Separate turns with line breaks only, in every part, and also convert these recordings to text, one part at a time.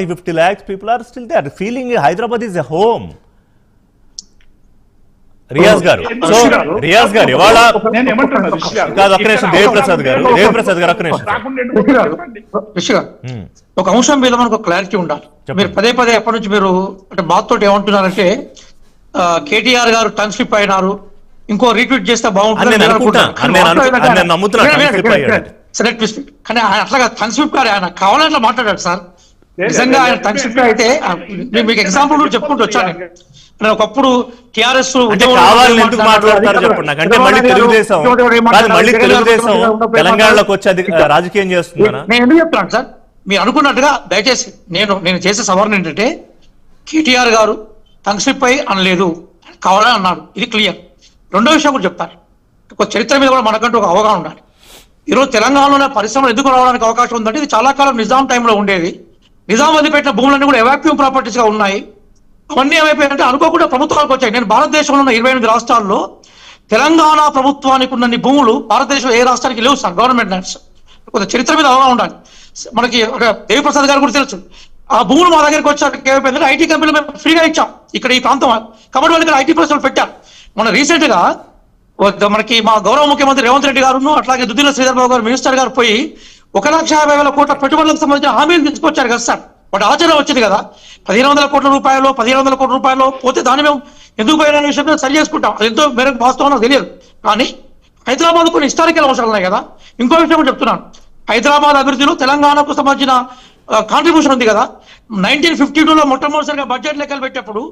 50 lakhs people are still there. Feeling hyderabad is a home. Riyaz గారు so Riyaz గారు ఇవాళ? కాదు ఒక్క నిమిషం దేవిప్రసాద్ గారు దేవిప్రసాద్ గారు ఒక్క నిమిషం. ఉమ్,
ఒక అంశం మీద మనకు క్లారిటీ ఉండాలి. మీరు పదే పదే ఎప్పటి నుంచి మీరు అంటే బాత్ తోటి ఏమంటున్నారంటే కేటీఆర్ గారు టంగ్ స్లిప్ అయినారు. ఇంకో రీట్వీట్ చేస్తే బాగుంటుంది కానీ అట్లాగా స్లిప్ గారు ఆయన కావాలని అట్లా మాట్లాడాడు సార్. నిజంగా ఆయన. స్లిప్ అయితే మీకు ఎగ్జాంపుల్ కూడా చెప్పుకుంటూ వచ్చాను. నేను. నేను ఒకప్పుడు టిఆర్ఎస్
అంటే కావాలని ఎందుకు మాట్లాడతారు చెప్పండి. నాకు అంటే మళ్ళీ తెలుగుదేశం మళ్ళీ తెలుగుదేశం తెలంగాణలోకి వచ్చి రాజకీయం చేస్తుందనా
నేను ఎందుకు చెప్తాను సార్? మీరు అనుకున్నట్టుగా దయచేసి నేను నేను చేసే సవరణ ఏంటంటే కేటీఆర్ గారు టంగ్ స్లిప్ అయి అనలేదు. కావాలని అన్నాడు ఇది క్లియర్ రెండో విషయం కూడా చెప్తాను. ఒక చరిత్ర మీద కూడా మనకంటూ ఒక అవగాహన ఉండాలి. ఈరోజు తెలంగాణలో పరిశ్రమలు ఎందుకు రావడానికి అవకాశం ఉందంటే ఇది చాలా కాలం నిజాం టైంలో ఉండేది. నిజాం వదిలిపెట్టిన భూములన్నీ కూడా ఎవాక్యూమ్ ప్రాపర్టీస్గా ఉన్నాయి. అవన్నీ ఏమైపోయాయంటే అనుకోకుండా ప్రభుత్వాలకు వచ్చాయి. నేను భారతదేశంలో ఉన్న ఇరవై ఎనిమిది రాష్ట్రాల్లో తెలంగాణ ప్రభుత్వానికి ఉన్నన్ని భూములు భారతదేశంలో ఏ రాష్ట్రానికి లేవు సార్. గవర్నమెంట్ ల్యాండ్స్ కొంత చరిత్ర మీద అవగాహన ఉండాలి. మనకి ఒక దేవిప్రసాద్ గారు కూడా తెలుసు. ఆ భూములు మా దగ్గరికి వచ్చాక ఏమైపోయిందంటే ఐటీ కంపెనీలు మేము ఫ్రీగా ఇచ్చాం. ఇక్కడ ఈ ప్రాంతం కాబట్టి వాళ్ళు ఇక్కడ ఐటీ పరిశ్రమలు పెట్టారు. మన రీసెంట్గా మనకి మా గౌరవ ముఖ్యమంత్రి రేవంత్ రెడ్డి గారు అట్లాగే దుద్దిల శ్రీధర్ బాబు గారు మినిస్టర్ గారు పోయి ఒక లక్ష యాభై వేల కోట్ల పెట్టుబడులకు సంబంధించిన హామీలు తీసుకొచ్చారు కదా సార్. వాటి ఆచరణ వచ్చింది కదా. పదిహేను వందల కోట్ల రూపాయలు పదిహేను వందల కోట్ల రూపాయలు పోతే దాన్ని మేము ఎందుకు పోయిన విషయం సరి చేసుకుంటాం. అది ఎంతో మేరకు వాస్తవం నాకు తెలియదు. కానీ హైదరాబాద్ కొన్ని హిస్టారికల్ అవసరాలు ఉన్నాయి కదా. ఇంకో విషయం చెప్తున్నాను. హైదరాబాద్ అభివృద్ధిలో తెలంగాణకు సంబంధించిన కాంట్రిబ్యూషన్ ఉంది కదా. నైన్టీన్ ఫిఫ్టీ టూలో మొట్టమొదటిసారిగా బడ్జెట్ లెక్కలు పెట్టేప్పుడు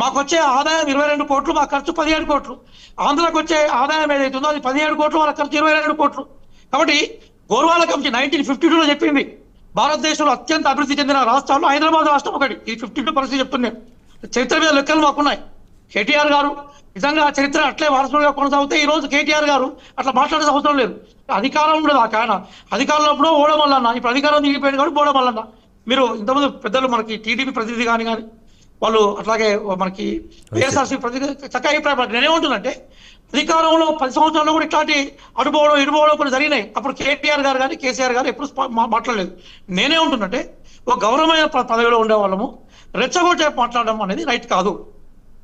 మాకు వచ్చే ఆదాయం ఇరవై రెండు కోట్లు మా ఖర్చు పదిహేడు కోట్లు. ఆంధ్రాకి వచ్చే ఆదాయం ఏదైతుందో అది పదిహేడు కోట్లు వాళ్ళ ఖర్చు ఇరవై రెండు కోట్లు. కాబట్టి గోర్వాల కమిటీ నైన్టీన్ ఫిఫ్టీ టూలో చెప్పింది. భారతదేశంలో అత్యంత అభివృద్ధి చెందిన రాష్ట్రాల్లో హైదరాబాద్ రాష్ట్రం ఒకటి. ఇది ఫిఫ్టీ టూ పరిస్థితి చెప్తున్నాను చరిత్ర మీద లెక్కలు మాకున్నాయి. కేటీఆర్ గారు నిజంగా ఆ చరిత్ర అట్లే వారసులుగా కొనసాగితే ఈ రోజు కేటీఆర్ గారు అట్లా మాట్లాడే అవసరం లేదు. అధికారం ఉండదు ఆ కాయన అధికారంలో అప్పుడు ఓడమల్లన్న ఇప్పుడు అధికారం దిగిపోయింది కాబట్టి ఓడమల్లన్న మీరు ఇంతకుముందు పెద్దలు మనకి టీడీపీ ప్రతినిధి కానీ కానీ వాళ్ళు అట్లాగే మనకి వైఎస్ఆర్సీ ప్రతినిధి చక్కగా అభిప్రాయపడ్డారు. నేనేమంటున్నంటే అధికారంలో పది సంవత్సరాల్లో కూడా ఇట్లాంటి అనుభవం ఇడుపోవడం కొన్ని జరిగినాయి. అప్పుడు కేటీఆర్ గారు కానీ కేసీఆర్ గారు ఎప్పుడు మా- మాట్లాడలేదు. నేనే ఉంటున్నట్టే ఒక గౌరవమైన ప- పదవిలో ఉండే వాళ్ళము రెచ్చగొట్టే మాట్లాడడం అనేది రైట్ కాదు.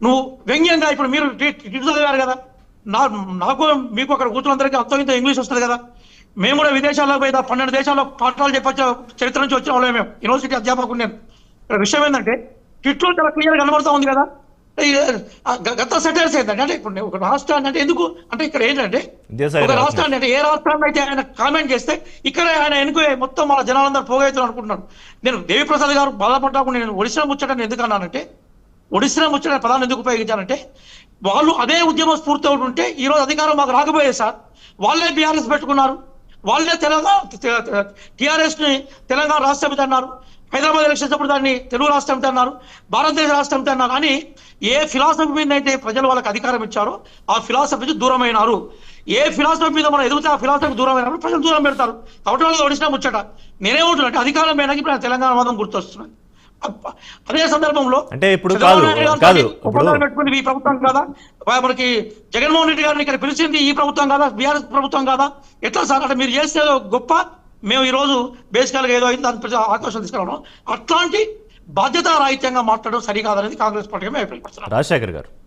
నువ్వు వ్యంగ్యంగా ఇప్పుడు మీరు చదివారు కదా. నా నాకు మీకు అక్కడ కూతురందరికీ అంత ఇంత ఇంగ్లీష్ వస్తుంది కదా. మేము కూడా విదేశాల్లో పోయి పన్నెండు దేశాల్లో పాఠాలు చెప్పచ్చు చరిత్ర నుంచి వచ్చిన వాళ్ళే మేము. యూనివర్సిటీ అధ్యాపకుడు నేను. ఇక్కడ విషయం ఏంటంటే టిట్లో చాలా క్లియర్ కనబడుతూ ఉంది కదా. గత సెటర్స్ ఏంటంటే అంటే ఇప్పుడు ఒక రాష్ట్రాన్ని అంటే ఎందుకు? అంటే ఇక్కడ ఏంటంటే ఒక. రాష్ట్రాన్ని అంటే ఏ రాష్ట్రాన్ని అయితే ఆయన కామెంట్ చేస్తే ఇక్కడ ఆయన ఎన్నుకు మొత్తం మన జనాలందరూ పోగవుతారు అనుకుంటున్నాను నేను దేవిప్రసాద్ గారు బాధపడ్డాకుండా నేను ఒడిశా ముచ్చటని ఎందుకు అన్నానంటే ఒడిశా ముచ్చట పదాన్ని ఎందుకు ఉపయోగించానంటే వాళ్ళు అదే ఉద్యమ స్ఫూర్తి ఉంటే ఈ రోజు అధికారం మాకు రాకపోయేది సార్. వాళ్ళే బీఆర్ఎస్ పెట్టుకున్నారు. వాళ్ళే తెలంగాణ టిఆర్ఎస్ని తెలంగాణ రాష్ట్ర సమితి అన్నారు. హైదరాబాద్ ఎలక్షన్స్ అప్పుడు దాన్ని తెలుగు రాష్ట్ర సమితి అన్నారు భారతదేశ రాష్ట్ర సమితి అన్నారు. అని ఏ ఫిలాసఫీ మీద అయితే ప్రజలు వాళ్ళకి అధికారం ఇచ్చారో ఆ ఫిలాసఫీ దూరమైనారు. ఏ ఫిలాసఫీ మీద మనం ఎదుగుతే ఆ ఫిలాసఫీ దూరం అయినప్పుడు ప్రజలు దూరం పెడతారు. కాబట్టి వాళ్ళు ఒడిసినా ముచ్చట నేనేమంటున్నా అధికారం పోయినాక ఇప్పుడు తెలంగాణ వాదం గుర్తొస్తున్నాయి అప్ప- అదే సందర్భంలో
అంటే ఇప్పుడు కాదు, కాదు,
పెట్టుకుంది ఈ ప్రభుత్వం కాదా? మనకి జగన్మోహన్ రెడ్డి గారిని ఇక్కడ పిలిచింది ఈ ప్రభుత్వం కాదా? బీఆర్ఎస్ ప్రభుత్వం కాదా? ఎట్లా సార్? అంటే మీరు చేస్తే గొప్ప మేము ఈరోజు బేసికల్గా ఏదో అయింది దాని ప్రతి ఆకాశం తీసుకురావడం. అట్లాంటి బాధ్యత రాహిత్యంగా మాట్లాడడం సరికాదనేది కాంగ్రెస్ పార్టీగా మేము అభిప్రాయపడుతున్నాం.
రాజశేఖర్ గారు.